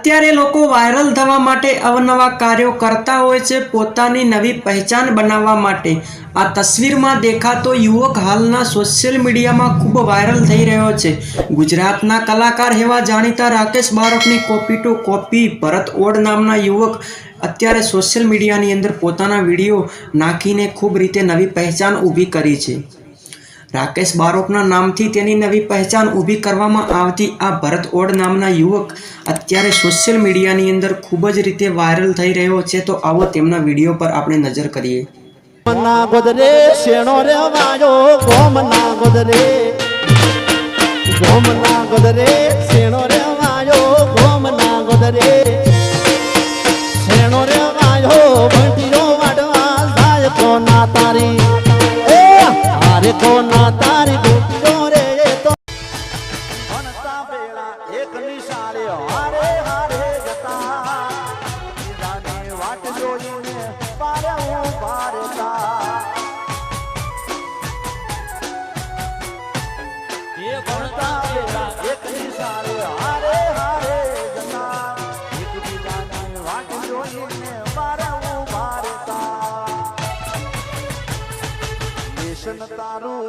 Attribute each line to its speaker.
Speaker 1: અત્યારે લોકો વાયરલ થવા માટે અવનવા કાર્યો કરતા હોય છે પોતાની નવી પહેચાન બનાવવા માટે. આ તસવીરમાં દેખાતો યુવક હાલના સોશિયલ મીડિયામાં ખૂબ વાયરલ થઈ રહ્યો છે. ગુજરાતના કલાકાર એવા જાણીતા Rakesh બારોટની copy to copy Bharat Od નામના યુવક અત્યારે સોશિયલ મીડિયાની અંદર પોતાના વીડિયો નાખીને ખૂબ રીતે નવી પહેચાન ઊભી કરી છે. રાકેશ બારોટના નામથી તેની નવી પહેચાન ઊભી કરવામાં આવતી આ ભરત ઓડ નામના યુવક અત્યારે સોશિયલ મીડિયાની અંદર ખૂબ જ રીતે વાયરલ થઈ રહ્યો છે. તો આવો તેમના વીડિયો પર આપણે નજર કરીએ.
Speaker 2: ગોદરે શેણો રે ગોમના ગોદરે ગોમના ગોદરે શેણો રે ગોમના ગોદરે પેલા એક નિશાળે હારે હારે જતા બીજાની વાટ જોઈને પારે હું પારતા તારું